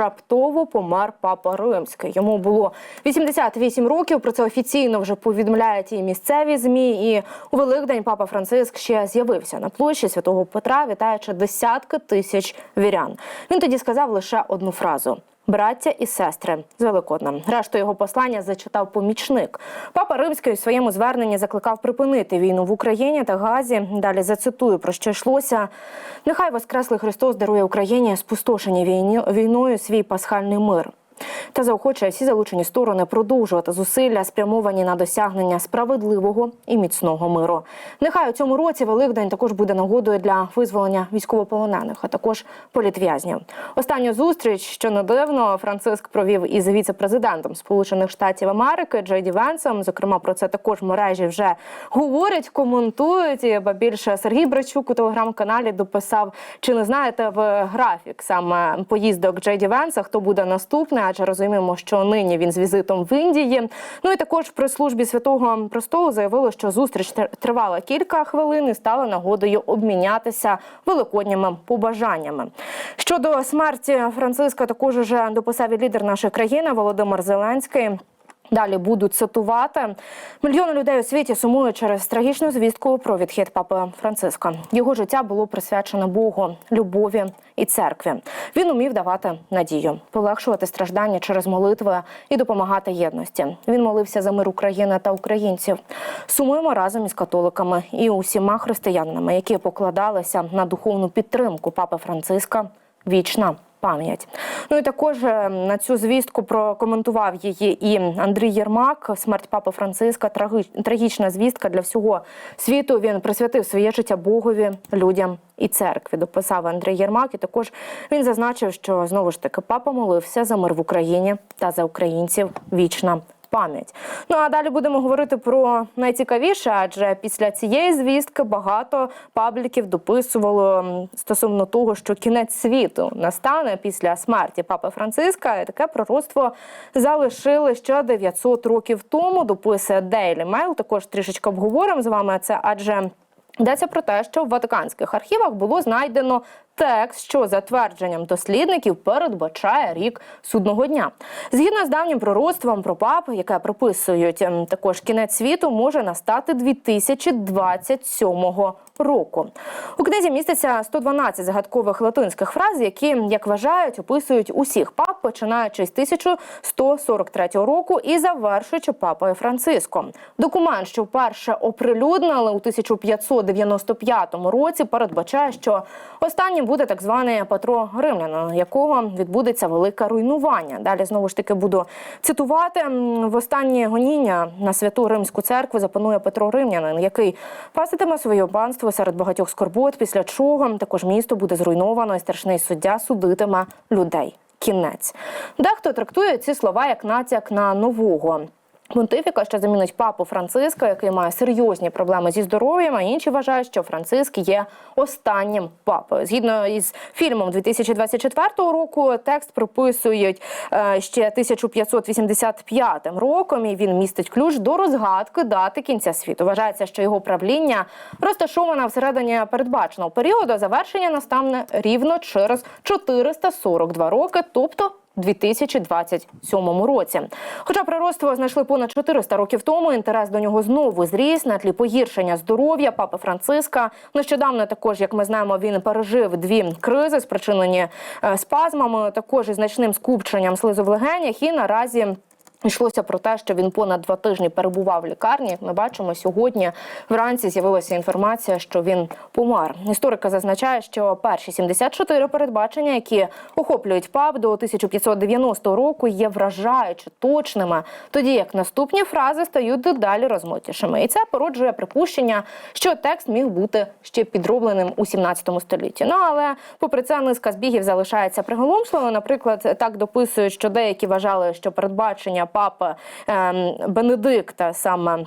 раптово помер папа римський. Йому було 88 років. Про це офіційно вже повідомляють і місцеві змі. І у Великдень папа Франциск ще з'явився на площі святого Петра, вітаючи десятки тисяч вірян. Він тоді сказав лише одну фразу. Браття і сестри з Великоднем. Решту його послання зачитав помічник. Папа Римський у своєму зверненні закликав припинити війну в Україні та Газі. Далі зацитую про що йшлося. Нехай Воскреслий Христос дарує Україні спустошені війною свій пасхальний мир. Та заохочує всі залучені сторони продовжувати зусилля, спрямовані на досягнення справедливого і міцного миру. Нехай у цьому році Великдень також буде нагодою для визволення військовополонених, а також політв'язнів. Останню зустріч, що не дивно, Франциск провів із віце-президентом Сполучених Штатів Америки Джейді Венсом. Зокрема, про це також мережі вже говорять, коментують. І, ба більше Сергій Брачук у телеграм-каналі дописав: чи не знаєте в графік саме поїздок Джейді Венса, хто буде наступний? Адже розуміємо, що нині він з візитом в Індії. Ну і також в прес-службі святого престолу заявили, що зустріч тривала кілька хвилин і стала нагодою обмінятися великодніми побажаннями. Щодо смерті Франциска, також уже дописав і лідер нашої країни Володимир Зеленський. Далі буду цитувати мільйони людей у світі сумують через трагічну звістку про відхід папи Франциска. Його життя було присвячено Богу, любові і церкві. Він умів давати надію, полегшувати страждання через молитви і допомагати єдності. Він молився за мир України та українців. Сумуємо разом із католиками і усіма християнами, які покладалися на духовну підтримку папи Франциска. Вічна пам'ять. Ну і також е, на цю звістку прокоментував її і Андрій Єрмак. Смерть папи Франциска трагічна звістка для всього світу. Він присвятив своє життя Богові, людям і церкві. Дописав Андрій Єрмак. І також він зазначив, що знову ж таки папа молився за мир в Україні та за українців. Вічна пам'ять. Ну а далі будемо говорити про найцікавіше, адже після цієї звістки багато пабліків дописувало стосовно того, що кінець світу настане після смерті папи Франциска. І таке пророцтво залишили ще 900 років тому. Дописує Daily Mail. Також трішечки обговоримо з вами це, адже. Йдеться про те, що в ватиканських архівах було знайдено текст, що за твердженням дослідників передбачає рік судного дня. Згідно з давнім пророцтвом про пап, яке прописують ем, також кінець світу, може настати 2027 року. У книзі міститься 112 загадкових латинських фраз, які, як вважають, описують усіх пап, починаючи з 1143 року і завершуючи папою Франциском. Документ, що вперше оприлюднили у 1595 році, передбачає, що останнім буде так званий Петро Римлян, якого відбудеться велике руйнування. Далі знову ж таки буду цитувати в останнє гоніння на святу римську церкву запанує Петро Римлянин, який паситиме своє панство серед багатьох скорбот. Після чого також місто буде зруйновано, і страшний суддя судитиме людей. Кінець дехто трактує ці слова як натяк на нового. Понтифіка, що замінить папу Франциска, який має серйозні проблеми зі здоров'ям, а інші вважають, що Франциск є останнім папою. Згідно із фільмом 2024 року, текст прописують е, ще 1585 роком, і він містить ключ до розгадки дати кінця світу. Вважається, що його правління розташоване всередині передбаченого періоду. Завершення настане рівно через 442 роки, тобто 2027 році. Хоча пророцтво знайшли понад 400 років тому, інтерес до нього знову зріс на тлі погіршення здоров'я папи Франциска. Нещодавно також, як ми знаємо, він пережив дві кризи, спричинені е, спазмами, також і значним скупченням слизу в легенях. І наразі Йшлося про те, що він понад два тижні перебував в лікарні. Ми бачимо сьогодні. Вранці з'явилася інформація, що він помер. Історика зазначає, що перші 74 передбачення, які охоплюють ПАП до 1590 року, є вражаючи точними, тоді як наступні фрази стають дедалі розмотішими. І це породжує припущення, що текст міг бути ще підробленим у 17 столітті. Ну але попри це низка збігів залишається приголомшливою. Наприклад, так дописують, що деякі вважали, що передбачення папи ем, Бенедикта саме.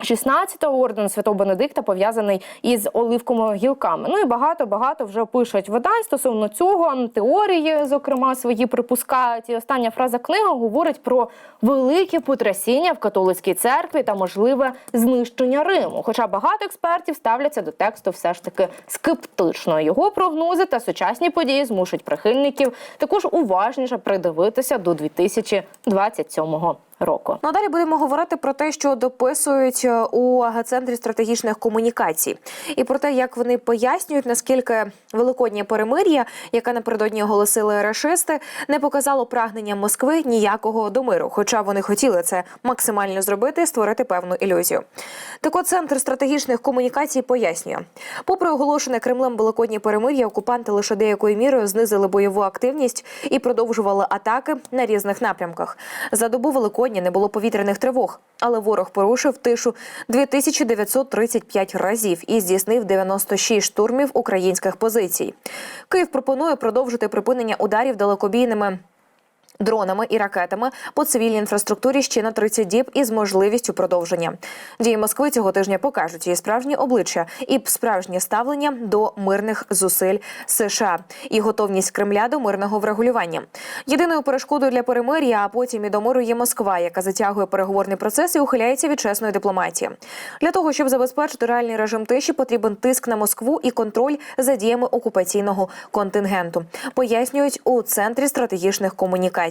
16-го орден Святого Бенедикта пов'язаний із оливковими гілками. Ну і багато багато вже пишуть видань стосовно цього. Теорії, зокрема, свої припускають. І остання фраза книги говорить про велике потрясіння в католицькій церкві та можливе знищення Риму. Хоча багато експертів ставляться до тексту все ж таки скептично. Його прогнози та сучасні події змушують прихильників також уважніше придивитися до 2027 року. Ну а далі будемо говорити про те, що дописують е, у центрі стратегічних комунікацій, і про те, як вони пояснюють, наскільки великоднє перемир'я, яке напередодні оголосили рашисти, не показало прагнення Москви ніякого до миру, хоча вони хотіли це максимально зробити створити певну ілюзію. Так от центр стратегічних комунікацій пояснює, попри оголошене Кремлем великоднє перемир'я, окупанти лише деякою мірою знизили бойову активність і продовжували атаки на різних напрямках. За добу Великодня не було повітряних тривог, але ворог порушив тишу 2935 разів і здійснив 96 штурмів українських позицій. Київ пропонує продовжити припинення ударів далекобійними. Дронами і ракетами по цивільній інфраструктурі ще на 30 діб із можливістю продовження. Дії Москви цього тижня покажуть її справжнє обличчя і справжнє ставлення до мирних зусиль США і готовність Кремля до мирного врегулювання. Єдиною перешкодою для перемир'я, а потім і до миру є Москва, яка затягує переговорний процес і ухиляється від чесної дипломатії. Для того щоб забезпечити реальний режим тиші, потрібен тиск на Москву і контроль за діями окупаційного контингенту. Пояснюють у центрі стратегічних комунікацій.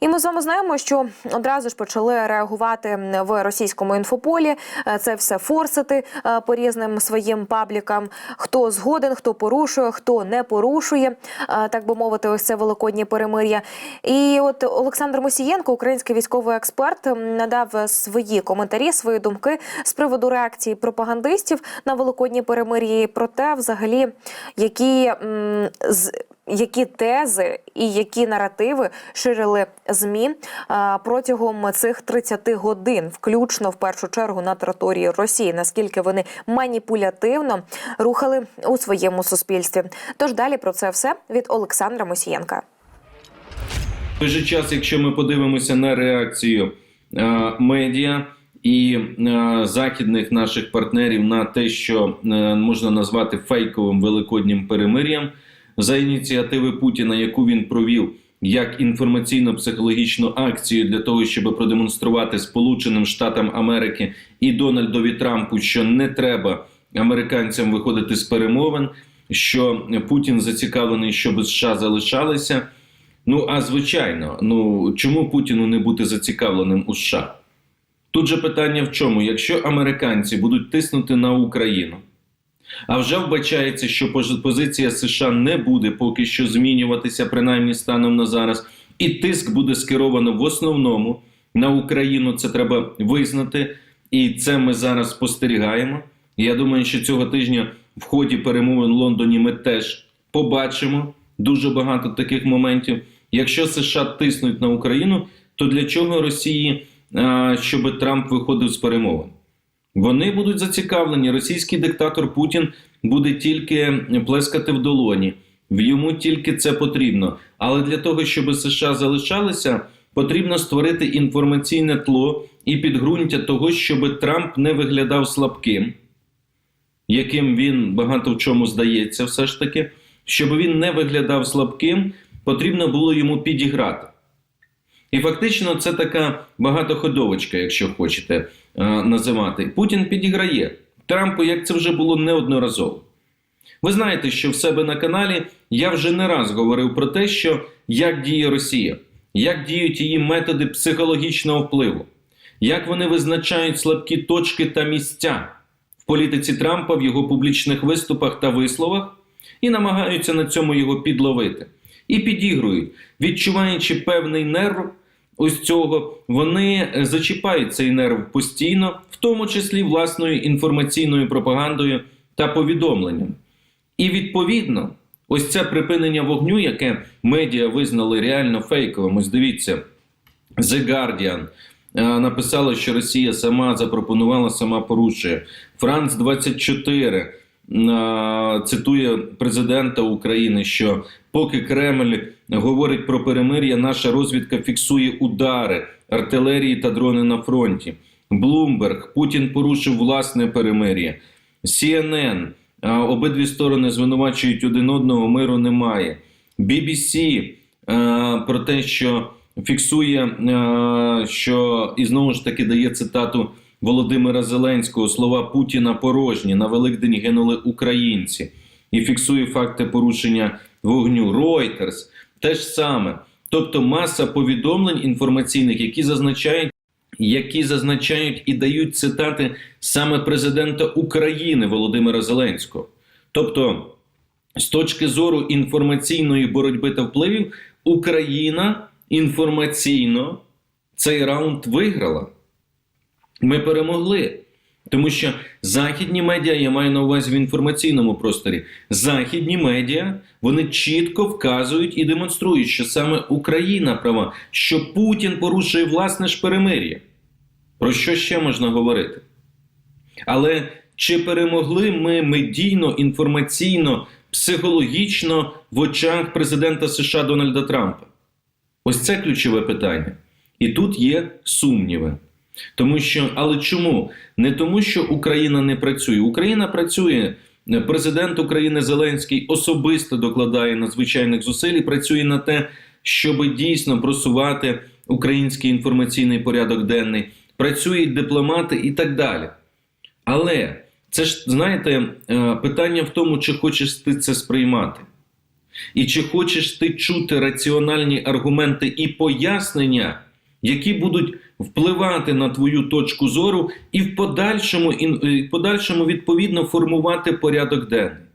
І ми з вами знаємо, що одразу ж почали реагувати в російському інфополі. е, Це все форсити е, по різним своїм паблікам. Хто згоден, хто порушує, хто не порушує, е, так би мовити, ось це великоднє перемир'я. І от Олександр Мосієнко, український військовий експерт, надав свої коментарі, свої думки з приводу реакції пропагандистів на великоднє перемир'я і про те, взагалі, які з які тези і які наративи ширили змі протягом цих 30 годин, включно в першу чергу на території Росії, наскільки вони маніпулятивно рухали у своєму суспільстві? Тож далі про це все від Олександра Мосієнка. Той же час, якщо ми подивимося на реакцію е, медіа і е, західних наших партнерів на те, що е, можна назвати фейковим великоднім перемир'ям, за ініціативи Путіна, яку він провів як інформаційно-психологічну акцію для того, щоб продемонструвати Сполученим Штатам Америки і Дональдові Трампу, що не треба американцям виходити з перемовин, що Путін зацікавлений, щоб США залишалися. Ну а звичайно, ну чому Путіну не бути зацікавленим у США? Тут же питання в чому? Якщо американці будуть тиснути на Україну, а вже вбачається, що пози- позиція США не буде поки що змінюватися, принаймні станом на зараз, і тиск буде скеровано в основному на Україну. Це треба визнати, і це ми зараз спостерігаємо. Я думаю, що цього тижня в ході перемовин в Лондоні ми теж побачимо дуже багато таких моментів. Якщо США тиснуть на Україну, то для чого Росії, щоб Трамп виходив з перемовин? Вони будуть зацікавлені. Російський диктатор Путін буде тільки плескати в долоні. В йому тільки це потрібно. Але для того, щоб США залишалися, потрібно створити інформаційне тло і підґрунтя того, щоб Трамп не виглядав слабким, яким він багато в чому здається, все ж таки, щоб він не виглядав слабким, потрібно було йому підіграти. І фактично це така багатоходовочка, якщо хочете е, називати. Путін підіграє Трампу, як це вже було неодноразово. Ви знаєте, що в себе на каналі я вже не раз говорив про те, що як діє Росія, як діють її методи психологічного впливу, як вони визначають слабкі точки та місця в політиці Трампа в його публічних виступах та висловах, і намагаються на цьому його підловити. І підігрують, відчуваючи певний нерв ось цього, вони е, зачіпають цей нерв постійно, в тому числі власною інформаційною пропагандою та повідомленням. І відповідно, ось це припинення вогню, яке медіа визнали реально фейковим. Ось дивіться, The Guardian е, написала, що Росія сама запропонувала, сама порушує. Франц 24 е, цитує президента України, що поки Кремль говорить про перемир'я, наша розвідка фіксує удари артилерії та дрони на фронті. Bloomberg, Путін порушив власне перемир'я. CNN, обидві сторони звинувачують один одного, миру немає. BBC про те, що фіксує, що і знову ж таки дає цитату Володимира Зеленського: слова Путіна порожні. На Великдень гинули українці. І фіксує факти порушення вогню. Reuters те ж саме. Тобто маса повідомлень інформаційних, які зазначають які зазначають і дають цитати саме президента України Володимира Зеленського. Тобто, з точки зору інформаційної боротьби та впливів, Україна інформаційно цей раунд виграла. Ми перемогли. Тому що західні медіа, я маю на увазі в інформаційному просторі, західні медіа вони чітко вказують і демонструють, що саме Україна права, що Путін порушує власне ж перемир'я. Про що ще можна говорити? Але чи перемогли ми медійно, інформаційно, психологічно в очах президента США Дональда Трампа? Ось це ключове питання. І тут є сумніви. Тому що, але чому? Не тому, що Україна не працює. Україна працює. Президент України Зеленський особисто докладає надзвичайних зусиль і працює на те, щоб дійсно просувати український інформаційний порядок денний. Працюють дипломати і так далі. Але це ж, знаєте, е, питання в тому, чи хочеш ти це сприймати. І чи хочеш ти чути раціональні аргументи і пояснення, які будуть впливати на твою точку зору, і в подальшому, і в подальшому відповідно формувати порядок денний.